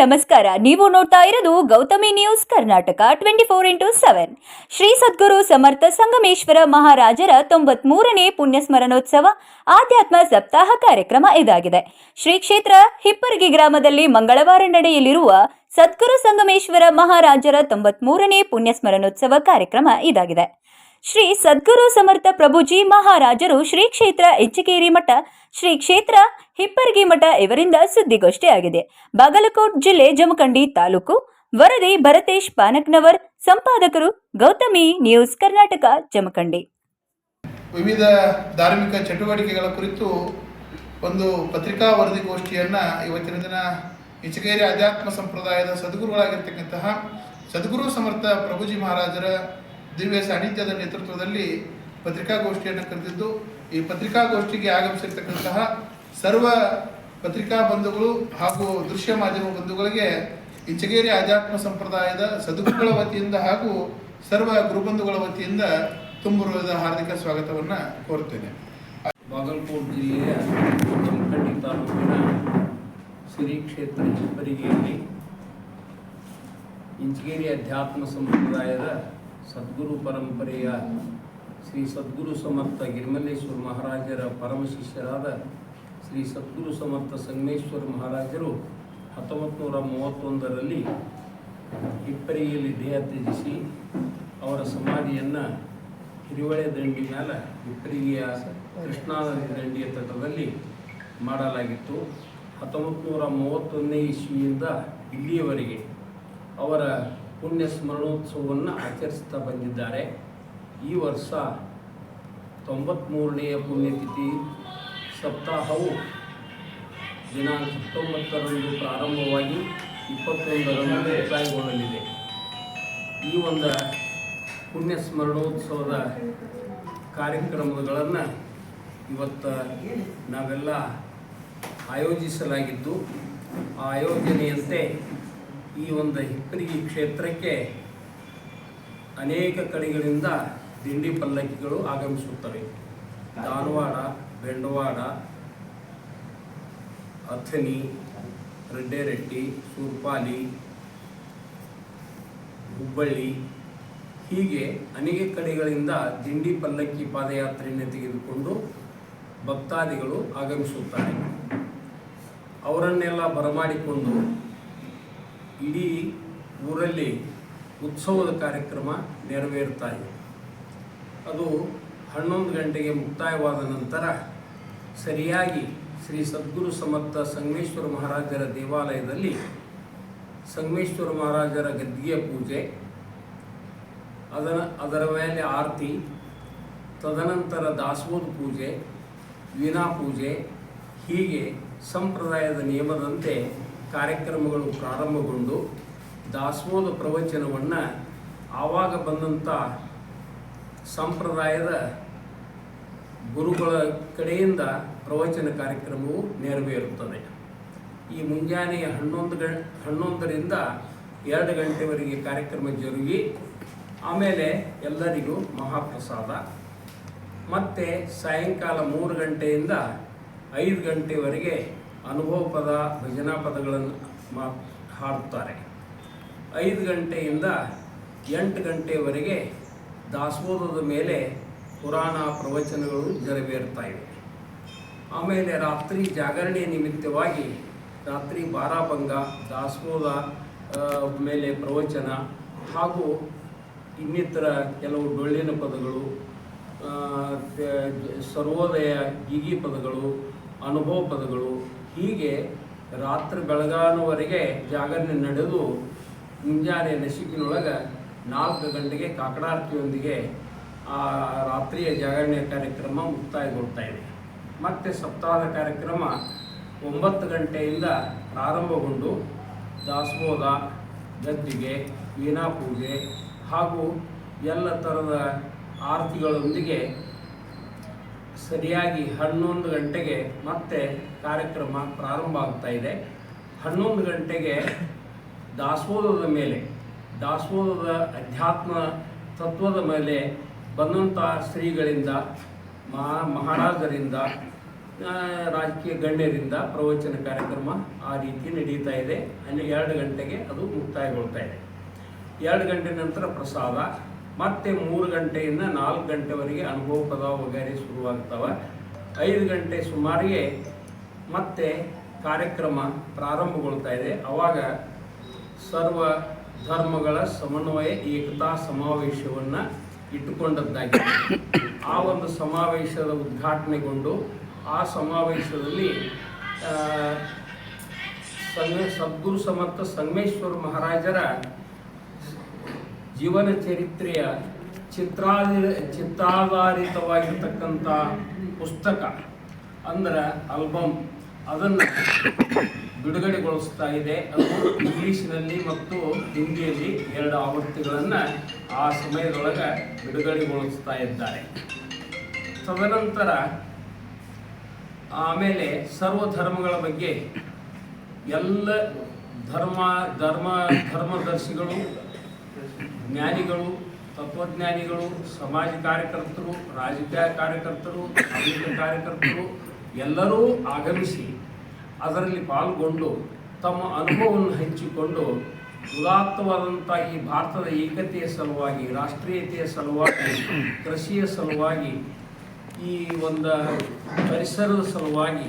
ನಮಸ್ಕಾರ. ನೀವು ನೋಡ್ತಾ ಇರೋದು Gautami news, Karnataka twenty four into seven Shri Sadguru Samarth Sangameshwara ಮಹಾರಾಜರ ತೊಂಬತ್ಮೂರನೇ ಪುಣ್ಯ ಸ್ಮರಣೋತ್ಸವ ಆಧ್ಯಾತ್ಮ ಸಪ್ತಾಹ ಕಾರ್ಯಕ್ರಮ ಇದಾಗಿದೆ. ಶ್ರೀ ಕ್ಷೇತ್ರ ಹಿಪ್ಪರಗಿ ಗ್ರಾಮದಲ್ಲಿ ಮಂಗಳವಾರ ನಡೆಯಲಿರುವ ಸದ್ಗುರು ಸಂಗಮೇಶ್ವರ ಮಹಾರಾಜರ ತೊಂಬತ್ಮೂರನೇ ಪುಣ್ಯ ಸ್ಮರಣೋತ್ಸವ ಕಾರ್ಯಕ್ರಮ ಇದಾಗಿದೆ. ಶ್ರೀ ಸದ್ಗುರು ಸಮರ್ಥ ಪ್ರಭುಜಿ ಮಹಾರಾಜರು ಶ್ರೀ ಕ್ಷೇತ್ರ ಹೆಚ್ಚಿಕೇರಿ ಮಠ, ಶ್ರೀ ಕ್ಷೇತ್ರ ಹಿಪ್ಪರಗಿ ಮಠ ಇವರಿಂದ ಸುದ್ದಿಗೋಷ್ಠಿ ಆಗಿದೆ. ಬಾಗಲಕೋಟ್ ಜಿಲ್ಲೆ ಜಮಖಂಡಿ ತಾಲೂಕು ವರದಿ ಭರತೇಶ್ ಪಾನಕ್ನವರ್, ಸಂಪಾದಕರು ಗೌತಮಿ ನ್ಯೂಸ್ ಕರ್ನಾಟಕ, ಜಮಖಂಡಿ. ವಿವಿಧ ಧಾರ್ಮಿಕ ಚಟುವಟಿಕೆಗಳ ಕುರಿತು ಒಂದು ಪತ್ರಿಕಾ ವರದಿಗೋಷ್ಠಿಯನ್ನು ಇವತ್ತಿನ ದಿನ ಇಚಗೇರಿ ಆಧ್ಯಾತ್ಮ ಸಂಪ್ರದಾಯದ ಸದ್ಗುರುಗಳಾಗಿರ್ತಕ್ಕಂತಹ ಸದ್ಗುರು ಸಮರ್ಥ ಪ್ರಭುಜಿ ಮಹಾರಾಜರ ದಿವ್ಯ ಸಾನ್ನಿಧ್ಯದ ನೇತೃತ್ವದಲ್ಲಿ ಪತ್ರಿಕಾಗೋಷ್ಠಿಯನ್ನು ಕರೆದಿದ್ದು, ಈ ಪತ್ರಿಕಾಗೋಷ್ಠಿಗೆ ಆಗಮಿಸಿರ್ತಕ್ಕಂತಹ ಸರ್ವ ಪತ್ರಿಕಾ ಬಂಧುಗಳು ಹಾಗೂ ದೃಶ್ಯ ಮಾಧ್ಯಮ ಬಂಧುಗಳಿಗೆ ಇಂಚಗೇರಿ ಆಧ್ಯಾತ್ಮ ಸಂಪ್ರದಾಯದ ಸದ್ಗುರುಗಳ ವತಿಯಿಂದ ಹಾಗೂ ಸರ್ವ ಗುರುಬಂಧುಗಳ ವತಿಯಿಂದ ತುಂಬುರುವುದ ಹಾರ್ದಿಕ ಸ್ವಾಗತವನ್ನು ಕೋರುತ್ತೇನೆ. ಬಾಗಲ್ಕೋಟ್ ಜಿಲ್ಲೆಯ ಜಮಖಂಡಿ ತಾಲೂಕಿನ ಶ್ರೀ ಕ್ಷೇತ್ರ ಹಿಪ್ಪರಿಗೆಯಲ್ಲಿ ಇಂಚಗೇರಿ ಅಧ್ಯಾತ್ಮ ಸಂಪ್ರದಾಯದ ಸದ್ಗುರು ಪರಂಪರೆಯ ಶ್ರೀ ಸದ್ಗುರು ಸಮರ್ಥ ಗಿರಿಮಲ್ಲೇಶ್ವರ ಮಹಾರಾಜರ ಪರಮ ಶಿಷ್ಯರಾದ ಶ್ರೀ ಸದ್ಗುರು ಸಮರ್ಥ ಸಂಗಮೇಶ್ವರ ಮಹಾರಾಜರು ಹತ್ತೊಂಬತ್ತು ನೂರ ಮೂವತ್ತೊಂದರಲ್ಲಿ ಹಿಪ್ಪರಿಯಲ್ಲಿ ದೇಹ ತ್ಯಜಿಸಿ ಅವರ ಸಮಾಧಿಯನ್ನು ಹಿರಿವಳೆ ದಂಡಿ ಮೇಲೆ ಹಿಪ್ಪರಿಗೆಯ ಕೃಷ್ಣಾನದಿ ದಂಡಿಯ ತಟದಲ್ಲಿ ಮಾಡಲಾಗಿತ್ತು. ಹತ್ತೊಂಬತ್ತು ನೂರ ಮೂವತ್ತೊಂದನೇ ಇಸ್ವಿಯಿಂದ ಇಲ್ಲಿಯವರೆಗೆ ಅವರ ಪುಣ್ಯ ಸ್ಮರಣೋತ್ಸವವನ್ನು ಆಚರಿಸ್ತಾ ಬಂದಿದ್ದಾರೆ. ಈ ವರ್ಷ ತೊಂಬತ್ತ್ಮೂರನೆಯ ಪುಣ್ಯತಿಥಿ ಸಪ್ತಾಹವು ದಿನಾಂಕ ಹತ್ತೊಂಬತ್ತರಂದು ಪ್ರಾರಂಭವಾಗಿ ಇಪ್ಪತ್ತೊಂದರಂದು ಮುಕ್ತಾಯಗೊಳ್ಳಲಿದೆ. ಈ ಒಂದು ಪುಣ್ಯ ಸ್ಮರಣೋತ್ಸವದ ಕಾರ್ಯಕ್ರಮಗಳನ್ನು ಇವತ್ತು ನಾವೆಲ್ಲ ಆಯೋಜಿಸಲಾಗಿದ್ದು, ಆ ಆಯೋಜನೆಯಂತೆ ಈ ಒಂದು ಹಿಪ್ಪರಿಗಿ ಕ್ಷೇತ್ರಕ್ಕೆ ಅನೇಕ ಕಡೆಗಳಿಂದ ದಿಂಡಿ ಪಲ್ಲಕ್ಕಿಗಳು ಆಗಮಿಸುತ್ತವೆ. ಧಾರವಾಡ ಬೆಂಡವಾಡ ಅಥಣಿ, ರೆಡ್ಡೆರೆಡ್ಡಿ, ಸೂರ್ಪಾಲಿ, ಹುಬ್ಬಳ್ಳಿ ಹೀಗೆ ಅನೇಕ ಕಡೆಗಳಿಂದ ದಿಂಡಿ ಪಲ್ಲಕ್ಕಿ ಪಾದಯಾತ್ರೆಯನ್ನು ತೆಗೆದುಕೊಂಡು ಭಕ್ತಾದಿಗಳು ಆಗಮಿಸುತ್ತಾರೆ. ಅವರನ್ನೆಲ್ಲ ಬರಮಾಡಿಕೊಂಡು ಇಡೀ ಊರಲ್ಲಿ ಉತ್ಸವದ ಕಾರ್ಯಕ್ರಮ ನೆರವೇರ್ತಾ ಇದೆ. ಅದು ಹನ್ನೊಂದು ಗಂಟೆಗೆ ಮುಕ್ತಾಯವಾದ ನಂತರ ಸರಿಯಾಗಿ ಶ್ರೀ ಸದ್ಗುರು ಸಮರ್ಥ ಸಂಗಮೇಶ್ವರ ಮಹಾರಾಜರ ದೇವಾಲಯದಲ್ಲಿ ಸಂಗಮೇಶ್ವರ ಮಹಾರಾಜರ ಗದ್ದಿಗೆ ಪೂಜೆ, ಅದರ ಅದರ ಮೇಲೆ ಆರತಿ, ತದನಂತರ ದಾಸೋಹ ಪೂಜೆ, ವೀಣಾ ಪೂಜೆ, ಹೀಗೆ ಸಂಪ್ರದಾಯದ ನಿಯಮದಂತೆ ಕಾರ್ಯಕ್ರಮಗಳು ಪ್ರಾರಂಭಗೊಂಡು ದಾಸೋಹದ ಪ್ರವಚನವನ್ನು ಆವಾಗ ಬಂದಂಥ ಸಂಪ್ರದಾಯದ ಗುರುಗಳ ಕಡೆಯಿಂದ ಪ್ರವಚನ ಕಾರ್ಯಕ್ರಮವು ನೆರವೇರುತ್ತದೆ. ಈ ಮುಂಜಾನೆ ಹನ್ನೊಂದು ಗ, ಹನ್ನೊಂದರಿಂದ ಎರಡು ಗಂಟೆವರೆಗೆ ಕಾರ್ಯಕ್ರಮ ಜರುಗಿ, ಆಮೇಲೆ ಎಲ್ಲರಿಗೂ ಮಹಾಪ್ರಸಾದ. ಮತ್ತು ಸಾಯಂಕಾಲ ಮೂರು ಗಂಟೆಯಿಂದ ಐದು ಗಂಟೆವರೆಗೆ ಅನುಭವ ಪದ, ಭಜನಾ ಪದಗಳನ್ನು ಮಾ, ಹಾಡುತ್ತಾರೆ. ಐದು ಗಂಟೆಯಿಂದ ಎಂಟು ಗಂಟೆವರೆಗೆ ದಾಸೋಹದ ಮೇಲೆ ಪುರಾಣ ಪ್ರವಚನಗಳು ನೆರವೇರ್ತಾ ಇವೆ. ಆಮೇಲೆ ರಾತ್ರಿ ಜಾಗರಣೆ ನಿಮಿತ್ತವಾಗಿ ರಾತ್ರಿ ಬಾರಾಭಂಗ ದಾಸೋಹ ಆ, ಮೇಲೆ ಪ್ರವಚನ ಹಾಗೂ ಇನ್ನಿತರ ಕೆಲವು ಡೊಳ್ಳಿನ ಪದಗಳು ಸರ್ವೋದಯ ಗಿಗಿ ಪದಗಳು ಅನುಭವ ಪದಗಳು ಹೀಗೆ ರಾತ್ರಿ ಬೆಳಗಾನವರೆಗೆ ಜಾಗರಣೆ ನಡೆದು ಮುಂಜಾನೆ ನಸಿಕಿನೊಳಗೆ ನಾಲ್ಕು ಗಂಟೆಗೆ ಕಾಕಡಾರತಿಯೊಂದಿಗೆ ಆ ರಾತ್ರಿಯ ಜಾಗರಣೆ ಕಾರ್ಯಕ್ರಮ ಮುಕ್ತಾಯಗೊಳ್ತಾ ಇದೆ. ಮತ್ತು ಸಪ್ತಾಹದ ಕಾರ್ಯಕ್ರಮ ಒಂಬತ್ತು ಗಂಟೆಯಿಂದ ಪ್ರಾರಂಭಗೊಂಡು ದಾಸಬೋಧ, ಗದ್ದಿಗೆ ವೀಣಾ ಪೂಜೆ ಹಾಗೂ ಎಲ್ಲ ಥರದ ಆರತಿಗಳೊಂದಿಗೆ ಸರಿಯಾಗಿ ಹನ್ನೊಂದು ಗಂಟೆಗೆ ಮತ್ತೆ ಕಾರ್ಯಕ್ರಮ ಪ್ರಾರಂಭ ಆಗ್ತಾ ಇದೆ. ಹನ್ನೊಂದು ಗಂಟೆಗೆ ದಾಸೋಹದ ಮೇಲೆ ದಾಸೋಹದ ಅಧ್ಯಾತ್ಮ ತತ್ವದ ಮೇಲೆ ಬಂದಂಥ ಶ್ರೀಗಳಿಂದ ಮಹಾ ಮಹಾರಾಜರಿಂದ ರಾಜಕೀಯ ಗಣ್ಯರಿಂದ ಪ್ರವಚನ ಕಾರ್ಯಕ್ರಮ ಆ ರೀತಿ ನಡೀತಾ ಇದೆ. ಅಲ್ಲಿ ಎರಡು ಗಂಟೆಗೆ ಅದು ಮುಕ್ತಾಯಗೊಳ್ತಾ ಇದೆ. ಎರಡು ಗಂಟೆ ನಂತರ ಪ್ರಸಾದ, ಮತ್ತೆ ಮೂರು ಗಂಟೆಯಿಂದ ನಾಲ್ಕು ಗಂಟೆವರೆಗೆ ಅನುಭವ ಪದ ವಗೈರೆ ಶುರುವಾಗ್ತವೆ. ಐದು ಗಂಟೆ ಸುಮಾರಿಗೆ ಮತ್ತೆ ಕಾರ್ಯಕ್ರಮ ಪ್ರಾರಂಭಗೊಳ್ತಾ ಇದೆ. ಅವಾಗ ಸರ್ವ ಧರ್ಮಗಳ ಸಮನ್ವಯ, ಏಕತಾ ಸಮಾವೇಶವನ್ನು ಇಟ್ಟುಕೊಂಡದ್ದಾಗಿದೆ. ಆ ಒಂದು ಸಮಾವೇಶದ ಉದ್ಘಾಟನೆಗೊಂಡು ಆ ಸಮಾವೇಶದಲ್ಲಿ ಸದ್ಗುರು ಸಮರ್ಥ ಸಂಗಮೇಶ್ವರ ಮಹಾರಾಜರ ಜೀವನ ಚರಿತ್ರೆಯ ಚಿತ್ರಾದಿ ಚಿತ್ರಾಧಾರಿತವಾಗಿರ್ತಕ್ಕಂಥ ಪುಸ್ತಕ, ಅಂದ್ರೆ ಆಲ್ಬಮ್ ಅದನ್ನು ಬಿಡುಗಡೆಗೊಳಿಸ್ತಾ ಇದೆ. ಅದು ಇಂಗ್ಲೀಷ್ನಲ್ಲಿ ಮತ್ತು ಹಿಂದಿಯಲ್ಲಿ ಎರಡು ಆವೃತ್ತಿಗಳನ್ನು ಆ ಸಮಯದೊಳಗೆ ಬಿಡುಗಡೆಗೊಳಿಸ್ತಾ ಇದ್ದಾರೆ. ತದನಂತರ ಆಮೇಲೆ ಸರ್ವ ಧರ್ಮಗಳ ಬಗ್ಗೆ ಎಲ್ಲ ಧರ್ಮ ಧರ್ಮ, ಧರ್ಮದರ್ಶಿಗಳು, ಜ್ಞಾನಿಗಳು, ತತ್ವಜ್ಞಾನಿಗಳು, ಸಮಾಜ ಕಾರ್ಯಕರ್ತರು, ರಾಜಕೀಯ ಕಾರ್ಯಕರ್ತರು ಧಾರ್ಮಿಕ ಕಾರ್ಯಕರ್ತರು ಎಲ್ಲರೂ ಆಗಮಿಸಿ ಅದರಲ್ಲಿ ಪಾಲ್ಗೊಂಡು ತಮ್ಮ ಅನುಭವವನ್ನು ಹಂಚಿಕೊಂಡು ಉದಾತ್ತವಾದಂಥ ಈ ಭಾರತದ ಏಕತೆಯ ಸಲುವಾಗಿ, ರಾಷ್ಟ್ರೀಯತೆಯ ಸಲುವಾಗಿ, ಕೃಷಿಯ ಸಲುವಾಗಿ ಈ ಒಂದು ಪರಿಸರದ ಸಲುವಾಗಿ